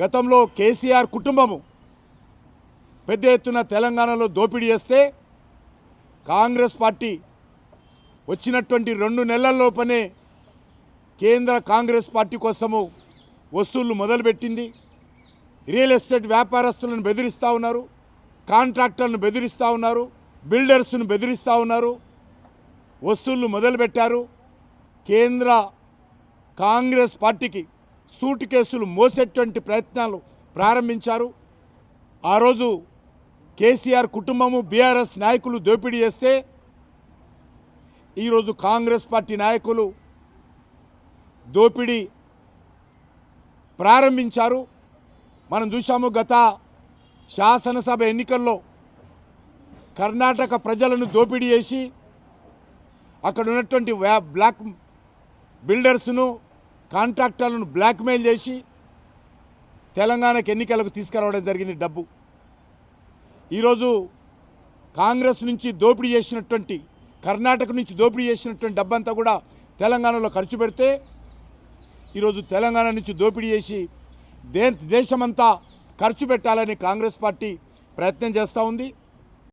గతంలో కేసీఆర్ కుటుంబము పెద్ద ఎత్తున తెలంగాణలో దోపిడీ చేస్తే కాంగ్రెస్ పార్టీ వచ్చినటువంటి రెండు నెలల్లోపనే కేంద్ర కాంగ్రెస్ పార్టీ కోసము వస్తువులు మొదలుపెట్టింది. రియల్ ఎస్టేట్ వ్యాపారస్తులను బెదిరిస్తూ ఉన్నారు. కాంట్రాక్టర్లను బెదిరిస్తూ ఉన్నారు. బిల్డర్స్ను బెదిరిస్తూ ఉన్నారు. వస్తువులు మొదలుపెట్టారు. కేంద్ర కాంగ్రెస్ పార్టీకి సూటు కేసులు మోసేటువంటి ప్రయత్నాలు ప్రారంభించారు. ఆ రోజు కేసీఆర్ కుటుంబము బీఆర్ఎస్ నాయకులు దోపిడీ చేస్తే ఈరోజు కాంగ్రెస్ పార్టీ నాయకులు దోపిడీ ప్రారంభించారు. మనం చూసాము గత శాసనసభ ఎన్నికల్లో కర్ణాటక ప్రజలను దోపిడీ చేసి అక్కడ ఉన్నటువంటి వ్యా బ్లాక్ బిల్డర్స్ను కాంట్రాక్టర్లను బ్లాక్మెయిల్ చేసి తెలంగాణకు ఎన్నికలకు తీసుకురావడం జరిగింది డబ్బు. ఈరోజు కాంగ్రెస్ నుంచి దోపిడీ చేసినటువంటి కర్ణాటక నుంచి దోపిడీ చేసినటువంటి డబ్బంతా కూడా తెలంగాణలో ఖర్చు పెడితే ఈరోజు తెలంగాణ నుంచి దోపిడీ చేసి దే దేశమంతా ఖర్చు పెట్టాలని కాంగ్రెస్ పార్టీ ప్రయత్నం చేస్తూ ఉంది.